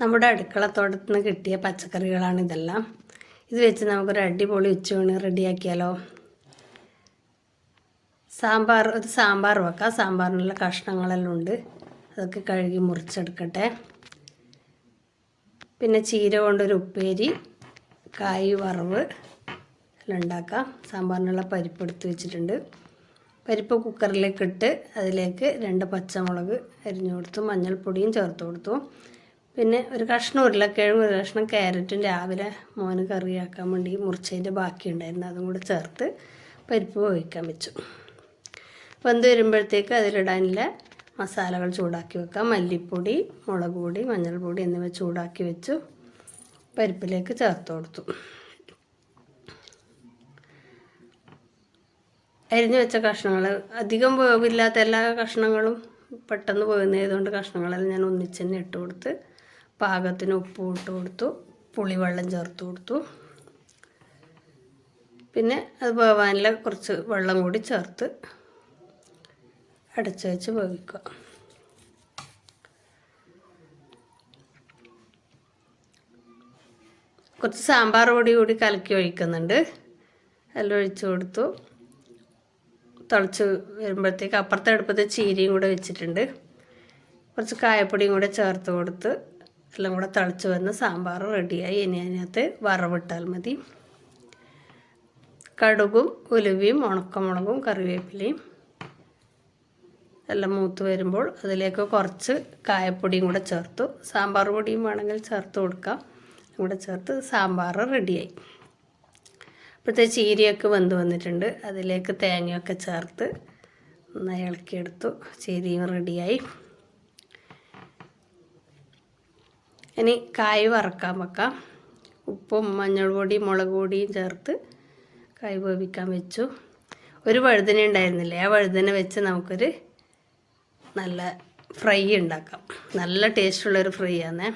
നമ്മുടെ അടുക്കളത്തോട്ടത്തിൽ നിന്ന് കിട്ടിയ പച്ചക്കറികളാണ് ഇതെല്ലാം. ഇത് വെച്ച് നമുക്കൊരു അടിപൊളി ഉച്ചയൂണ് റെഡിയാക്കിയാലോ? സാമ്പാർ ഒരു സാമ്പാർ വെക്കാം. സാമ്പാറിനുള്ള കഷ്ണങ്ങളെല്ലാം ഉണ്ട്. അതൊക്കെ കഴുകി മുറിച്ചെടുക്കട്ടെ. പിന്നെ ചീര കൊണ്ടൊരു ഉപ്പേരി കായ് വറവ് എല്ലാം ഉണ്ടാക്കാം. സാമ്പാറിനുള്ള പരിപ്പ് എടുത്ത് വെച്ചിട്ടുണ്ട്. പരിപ്പ് കുക്കറിലേക്ക് ഇട്ട് അതിലേക്ക് രണ്ട് പച്ചമുളക് അരിഞ്ഞു കൊടുത്തു മഞ്ഞൾപ്പൊടിയും ചേർത്ത് കൊടുത്തു. പിന്നെ ഒരു കഷ്ണം ഉരുളക്കിഴങ്ങ് ഒരു കഷ്ണം ക്യാരറ്റും രാവിലെ മോന് കറിയാക്കാൻ വേണ്ടി മുറിച്ചതിന്റെ ബാക്കി ഉണ്ടായിരുന്നു. അതും കൂടെ ചേർത്ത് പരിപ്പ് വേവിക്കാൻ വെച്ചു. വെന്ത് വരുമ്പോഴത്തേക്ക് അതിലിടാനുള്ള മസാലകൾ ചൂടാക്കി വെക്കാം. മല്ലിപ്പൊടി മുളക് പൊടി മഞ്ഞൾപ്പൊടി എന്നിവ ചൂടാക്കി വെച്ചു പരിപ്പിലേക്ക് ചേർത്ത് കൊടുത്തു. അരിഞ്ഞു വെച്ച കഷ്ണങ്ങൾ അധികം വേവില്ലാത്ത എല്ലാ കഷ്ണങ്ങളും പെട്ടെന്ന് പോകുന്നതുകൊണ്ട് കഷ്ണങ്ങളെല്ലാം ഞാൻ ഒന്നിച്ച് തന്നെ ഇട്ട് കൊടുത്ത് പാകത്തിന് ഉപ്പ് ഇട്ട് കൊടുത്തു. പുളിവെള്ളം ചേർത്ത് കൊടുത്തു. പിന്നെ അത് വേവാനുള്ള കുറച്ച് വെള്ളം കൂടി ചേർത്ത് അടച്ചു വെച്ച് വേവിക്കുക. കുറച്ച് സാമ്പാർ പൊടി കൂടി കലക്കി ഒഴിക്കുന്നുണ്ട്. എല്ലാം ഒഴിച്ചു കൊടുത്തു. തിളച്ച് വരുമ്പോഴത്തേക്ക് അപ്പുറത്തെ അടുപ്പത്ത് ചീരയും കൂടെ വെച്ചിട്ടുണ്ട്. കുറച്ച് കായപ്പൊടിയും കൂടെ ചേർത്ത് കൊടുത്ത് എല്ലാം കൂടെ തിളച്ച് വന്ന് സാമ്പാർ റെഡിയായി. ഇനി അതിനകത്ത് വറവിട്ടാൽ മതി. കടുകും ഉലുവയും ഉണക്കമുളകും കറിവേപ്പിലയും എല്ലാം മൂത്ത് വരുമ്പോൾ അതിലേക്ക് കുറച്ച് കായപ്പൊടിയും കൂടെ ചേർത്തു. സാമ്പാർ പൊടിയും വേണമെങ്കിൽ ചേർത്ത് കൊടുക്കാം. കൂടെ ചേർത്ത് സാമ്പാർ റെഡിയായി. ഇപ്പോഴത്തെ ചീരയൊക്കെ വെന്ത് വന്നിട്ടുണ്ട്. അതിലേക്ക് തേങ്ങയൊക്കെ ചേർത്ത് നന്നായി ഇളക്കിയെടുത്തു. ചീരയും റെഡിയായി. ഇനി കായ് വറക്കാൻ വെക്കാം. ഉപ്പും മഞ്ഞൾ പൊടിയും മുളക് പൊടിയും ചേർത്ത് കായ് വേവിക്കാൻ വെച്ചു. ഒരു വഴുതന ഉണ്ടായിരുന്നില്ലേ? ആ വഴുതന വെച്ച് നമുക്കൊരു നല്ല ഫ്രൈ ഉണ്ടാക്കാം. നല്ല ടേസ്റ്റുള്ളൊരു ഫ്രൈ ആണ്.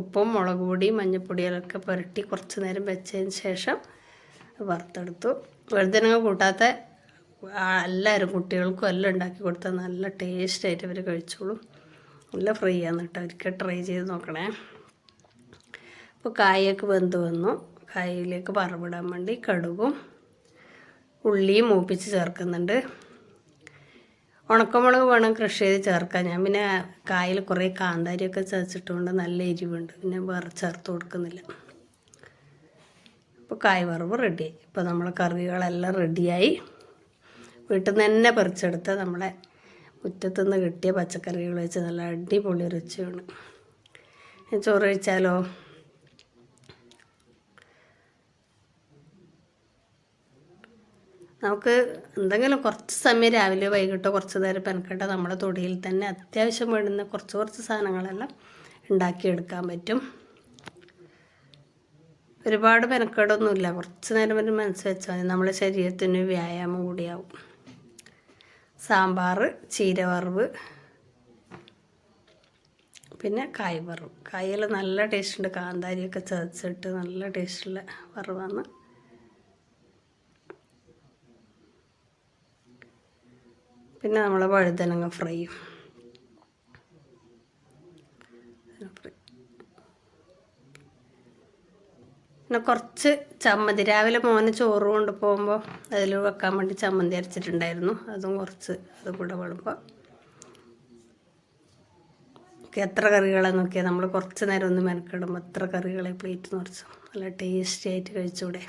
ഉപ്പും മുളക് പൊടിയും മഞ്ഞൾപ്പൊടിയൊക്കെ പുരട്ടി കുറച്ച് നേരം വെച്ചതിന് ശേഷം വറുത്തെടുത്തു. വഴുതനങ്ങ കൂട്ടാത്ത എല്ലാവരും കുട്ടികൾക്കും എല്ലാം ഉണ്ടാക്കി കൊടുത്താൽ നല്ല ടേസ്റ്റായിട്ട് അവർ കഴിച്ചോളും. നല്ല ഫ്രൈ ആണ് കേട്ടോ. ഒരിക്കൽ ട്രൈ ചെയ്ത് നോക്കണേ. അപ്പോൾ കായൊക്കെ വെന്ത് വന്നു. കായയിലേക്ക് പറവിടാൻ വേണ്ടി കടുകും ഉള്ളിയും മൂപ്പിച്ച് ചേർക്കുന്നുണ്ട്. ഉണക്കമുളക് വേണം കൃഷി ചെയ്ത് ചേർക്കാൻ. ഞാൻ പിന്നെ കായൽ കുറേ കാന്താരിയൊക്കെ ചതച്ചിട്ടുകൊണ്ട് നല്ല എരിവുണ്ട്. പിന്നെ വേറെ ചേർത്ത് കൊടുക്കുന്നില്ല. അപ്പോൾ കായ് വറവ് റെഡിയായി ഇപ്പോൾ നമ്മളെ കറികളെല്ലാം റെഡിയായി വീട്ടിൽ നിന്ന് തന്നെ പറിച്ചെടുത്ത നമ്മളെ മുറ്റത്തുനിന്ന് കിട്ടിയ പച്ചക്കറികൾ വെച്ച് നല്ല അടിപൊളി രുചിയാണ്. ചോറ് കഴിച്ചാലോ? നമുക്ക് എന്തെങ്കിലും കുറച്ച് സമയം രാവിലെ വൈകിട്ടോ കുറച്ച് നേരം പെനക്കട്ട നമ്മുടെ തൊടിയിൽ തന്നെ അത്യാവശ്യം വേണ്ടുന്ന കുറച്ച് കുറച്ച് സാധനങ്ങളെല്ലാം ഉണ്ടാക്കിയെടുക്കാൻ പറ്റും. ഒരുപാട് മെനക്കേടൊന്നുമില്ല കുറച്ച് നേരം ഒരു മനസ്സ് വെച്ചാൽ മതി. നമ്മുടെ ശരീരത്തിന് വ്യായാമം കൂടിയാവും. സാമ്പാർ ചീരവറവ് പിന്നെ കായ് വറവ് കായൽ നല്ല ടേസ്റ്റുണ്ട് കാന്താരിയൊക്കെ ചതച്ചിട്ട് നല്ല ടേസ്റ്റുള്ള വറവാണ്. പിന്നെ നമ്മൾ വഴുതനങ്ങ ഫ്രൈയും പിന്നെ കുറച്ച് ചമ്മന്തി. രാവിലെ മോന് ചോറ് കൊണ്ട് പോകുമ്പോൾ അതിൽ വെക്കാൻ വേണ്ടി ചമ്മന്തി അരച്ചിട്ടുണ്ടായിരുന്നു. അതും കുറച്ച് അത് കൂടെ വിടുമ്പോൾ എത്ര കറികളാണ് നോക്കിയാൽ നമ്മൾ കുറച്ച് നേരം ഒന്ന് മെനക്കിടുമ്പോൾ എത്ര കറികളെ പ്ലേറ്റ് നിറച്ചു. നല്ല ടേസ്റ്റി ആയിട്ട് കഴിച്ചൂടെ.